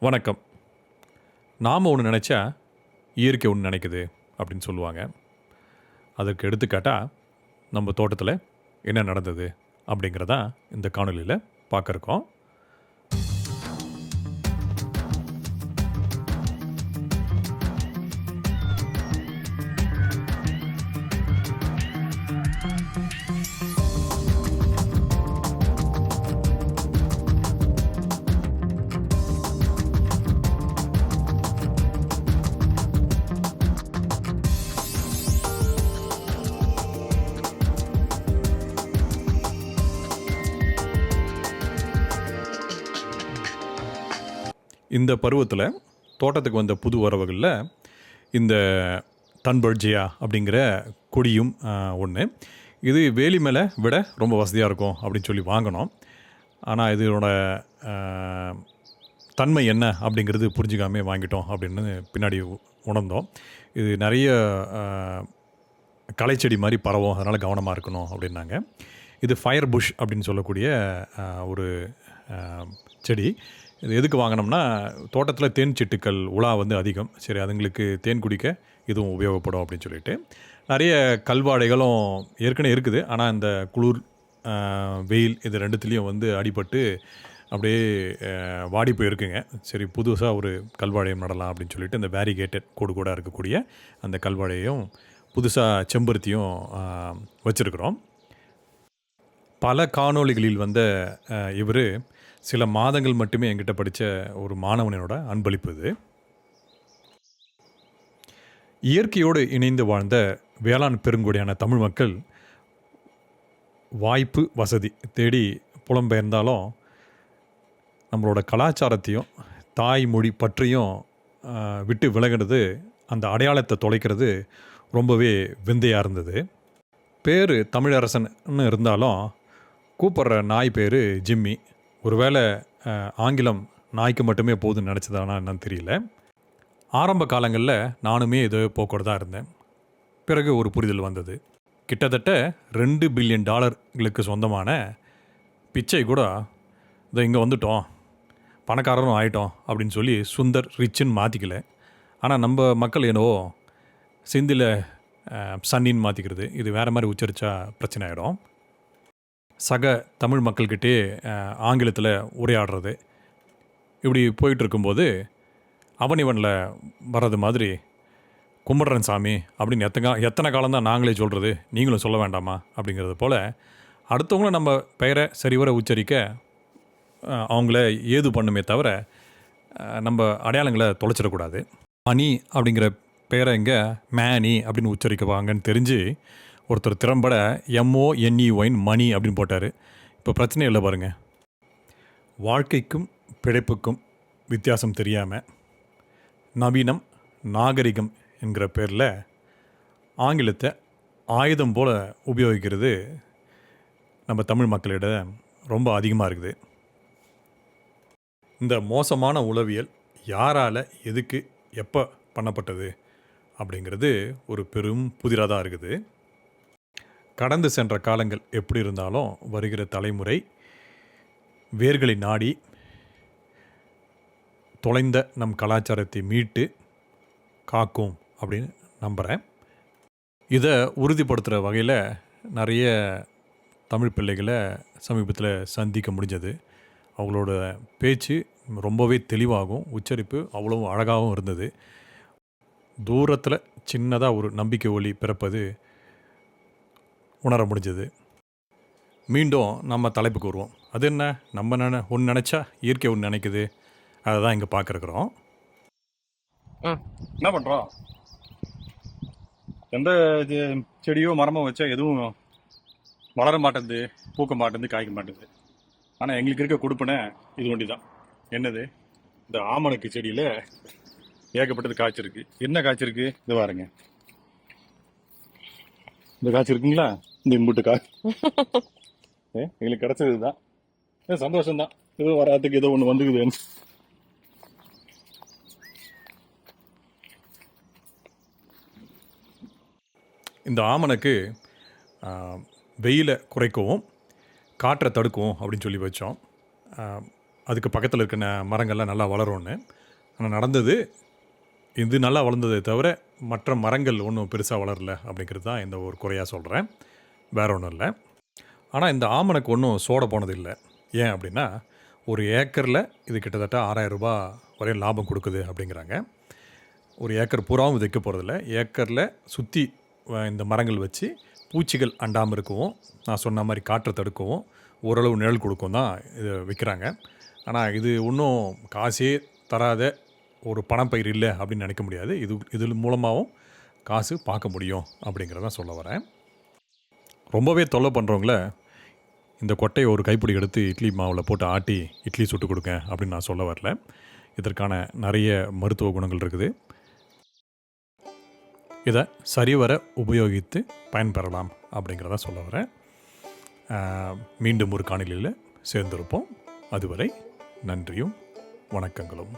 வணக்கம். நாம் ஒன்று நினச்சா இயற்கை ஒன்று நினைக்குது அப்படின்னு சொல்லுவாங்க. அதற்கு எடுத்துக்காட்டாக நம்ம தோட்டத்தில் என்ன நடந்தது அப்படிங்கிறதான் இந்த காணொலியில் பார்க்குறக்கோம் இந்த பருவத்தில் தோட்டத்துக்கு வந்த புது வரவுகளில் இந்த தன்பர்ஜியா அப்படிங்கிற கொடியும் ஒன்று இது வேலி மேலே விட ரொம்ப வசதியாக இருக்கும் அப்படின்னு சொல்லி வாங்கினோம் ஆனால் இதனோட தன்மை என்ன அப்படிங்கிறது புரிஞ்சுக்காமே வாங்கிட்டோம் அப்படின்னு பின்னாடி உணர்ந்தோம். இது நிறைய களைச்செடி மாதிரி பரவும். அதனால் கவனமாக இருக்கணும் அப்படின்னாங்க. இது ஃபயர் புஷ் அப்படின்னு சொல்லக்கூடிய ஒரு செடி. இது எதுக்கு வாங்கினோம்னா தோட்டத்தில் தேன் சிட்டுக்கள் உலா வந்து அதிகம். சரி அதுங்களுக்கு தேன் குடிக்க இதுவும் உபயோகப்படும் அப்படின்னு சொல்லிட்டு. நிறைய கல்வாடைகளும் ஏற்கனவே இருக்குது. ஆனால் இந்த குளிர் வெயில் இது ரெண்டுத்துலேயும் வந்து அடிபட்டு அப்படியே வாடி போயிருக்குங்க. சரி புதுசாக ஒரு கல்வாழையம் நடலாம் அப்படின்னு சொல்லிட்டு இந்த வேரிகேட்டட் கோடு கூட இருக்கக்கூடிய அந்த கல்வாழையும் புதுசாக செம்பருத்தியும் வச்சுருக்குறோம். பல காணொளிகளில் வந்த இவர் சில மாதங்கள் மட்டுமே என்கிட்ட படித்த ஒரு மாணவனோட அன்பளிப்பு இது. இயற்கையோடு இணைந்து வாழ்ந்த வேளாண் பெருங்குடியான தமிழ் மக்கள் வாய்ப்பு வசதி தேடி புலம்பெயர்ந்தாலும் நம்மளோட கலாச்சாரத்தையும் தாய்மொழி பற்றியும் விட்டு விலகினது அந்த அடையாளத்தை தொலைக்கிறது ரொம்பவே விந்தையாக இருந்தது. பேர் தமிழரசன்னு இருந்தாலும் கூப்பிட்ற நாய் பேர் ஜிம்மி. ஒருவேளை ஆங்கிலம் நாய்க்கு மட்டுமே போதுன்னு நினச்சதானா என்னன்னு தெரியல. ஆரம்ப காலங்களில் நானுமே இது தான் இருந்தேன். பிறகு ஒரு புரிதல் வந்தது. கிட்டத்தட்ட ரெண்டு பில்லியன் டாலர்களுக்கு சொந்தமான பிச்சை கூட இதை இங்கே வந்துட்டோம். பணக்காரரும் ஆயிட்டோம் அப்படின்னு சொல்லி சுந்தர் ரிச்சுன்னு மாற்றிக்கல ஆனால் நம்ம மக்கள் என்னவோ சிந்தியில் சன்னின்னு மாற்றிக்கிறது இது வேறு மாதிரி உச்சரித்தா பிரச்சனை ஆகிடும் சக தமிழ் மக்கள்கிட்டே ஆங்கிலத்தில் உரையாடுறது. இப்படி போயிட்டு இருக்கும்போது அவன் இவனில் வர்றது மாதிரி கும்பிட்றன் சாமி அப்படின்னு எத்தனை எத்தனை காலம் தான் நாங்களே சொல்கிறது நீங்களும் சொல்ல வேண்டாமா? அப்படிங்கிறது போல் அடுத்தவங்களும் நம்ம பெயரை சரிவர உச்சரிக்க அவங்கள ஏது பண்ணுமே தவிர நம்ம அடையாளங்களை தொலைச்சிடக்கூடாது. மணி அப்படிங்கிற பேரை இங்கே மேனி அப்படின்னு உச்சரிக்குவாங்கன்னு தெரிஞ்சு ஒருத்தர் திறம்பட எம்ஓஎன்இஒயின் மணி அப்படின்னு போட்டார். இப்போ பிரச்சனை இல்லை பாருங்கள் வாழ்க்கைக்கும் பிழைப்புக்கும் வித்தியாசம் தெரியாமல் நவீனம் நாகரிகம் என்கிற பேரில் ஆங்கிலத்தை ஆயுதம் போல் உபயோகிக்கிறது நம்ம தமிழ் மக்களிடம் ரொம்ப அதிகமாக இருக்குது. இந்த மோசமான உளவியல் யாரால் எதுக்கு எப்போ பண்ணப்பட்டது அப்படிங்கிறது ஒரு பெரும் புதிராக தான் இருக்குது. கடந்து சென்ற காலங்கள் எப்படி இருந்தாலும் வருகிற தலைமுறை வேர்களை நாடி தொலைந்த நம் கலாச்சாரத்தை மீட்டு காக்கும் அப்படின்னு நம்புகிறேன் இதை உறுதிப்படுத்துகிற வகையில் நிறைய தமிழ் பிள்ளைகளை சமீபத்தில் சந்திக்க முடிஞ்சது. அவங்களோட பேச்சு ரொம்பவே தெளிவாகவும் உச்சரிப்பு அவ்வளவும் அழகாகவும் இருந்தது. தூரத்தில் சின்னதாக ஒரு நம்பிக்கை ஒளி பிறப்பது உணர முடிஞ்சது. மீண்டும் நம்ம தலைப்புக்கு வருவோம். அது என்ன? நம்ம நினை ஒன்று நினச்சா இயற்கை ஒன்று நினைக்குது. அதை தான் இங்கே பார்க்குறோம். என்ன பண்றோம் எந்த இது செடியோ மரமோ வச்சா எதுவும் வளர மாட்டேங்குது பூக்க மாட்டேங்குது காய்க்க மாட்டேங்குது ஆனால் எங்களுக்கு இருக்க கொடுப்பனை இது ஒண்டி தான் என்னது? இந்த ஆமணக்கு செடியில் ஏகப்பட்டது காய்ச்சிருக்கு. என்ன காய்ச்சிருக்கு? இது பாருங்க. இந்த காய்ச்சி இருக்குங்களா இந்த ஏ எங்களுக்கு கிடைச்சது தான் ஏ சந்தோஷம்தான். ஏதோ வராதுக்கு ஏதோ ஒன்று வந்துக்குதுன்னு. இந்த ஆமணக்கு வெயிலை குறைக்கவும் காற்றை தடுக்கும் அப்படின்னு சொல்லி வச்சோம். அதுக்கு பக்கத்தில் இருக்கிற மரங்கள்லாம் நல்லா வளரும்னு. ஆனால் நடந்தது இது நல்லா வளர்ந்ததே தவிர மற்ற மரங்கள் ஒன்றும் பெருசாக வளரல அப்படிங்கிறது தான் இந்த ஒரு குறையாக சொல்கிறேன் வேற ஒன்றும் இல்லை ஆனால் இந்த ஆமணக்கு ஒன்றும் சோட போனது இல்லை ஏன் அப்படின்னா ஒரு ஏக்கரில் இது கிட்டத்தட்ட ஆறாயிரம் ரூபாய் வரையும் லாபம் கொடுக்குது அப்படிங்கிறாங்க. ஒரு ஏக்கர் பூராவும் விதைக்க வைக்க போகிறதில்ல ஏக்கரில் சுற்றி இந்த மரங்கள் வச்சு பூச்சிகள் அண்டாமல் இருக்கவும் நான் சொன்ன மாதிரி காற்றை தடுக்கவும் ஓரளவு நிழல் கொடுக்கும் தான் இது விற்கிறாங்க ஆனால் இது ஒன்றும் காசே தராத ஒரு பணப்பயிர் இல்லை அப்படின்னு நினைக்க முடியாது. இது இது மூலமாகவும் காசு பார்க்க முடியும் அப்படிங்கிறத சொல்ல வரேன். ரொம்பவே தொல்லை பண்ணுறவங்கள இந்த கொட்டையை ஒரு கைப்பிடி எடுத்து இட்லி மாவில் போட்டு ஆட்டி இட்லி சுட்டு கொடுங்க அப்படின்னு நான் சொல்ல வரல. இதற்கான நிறைய மருத்துவ குணங்கள் இருக்குது. இதை சரிவர உபயோகித்து பயன்பெறலாம் அப்படிங்கிறத சொல்ல வரேன். மீண்டும் ஒரு காணொலியில் சேர்ந்திருப்போம். அதுவரை நன்றியும் வணக்கங்களும்.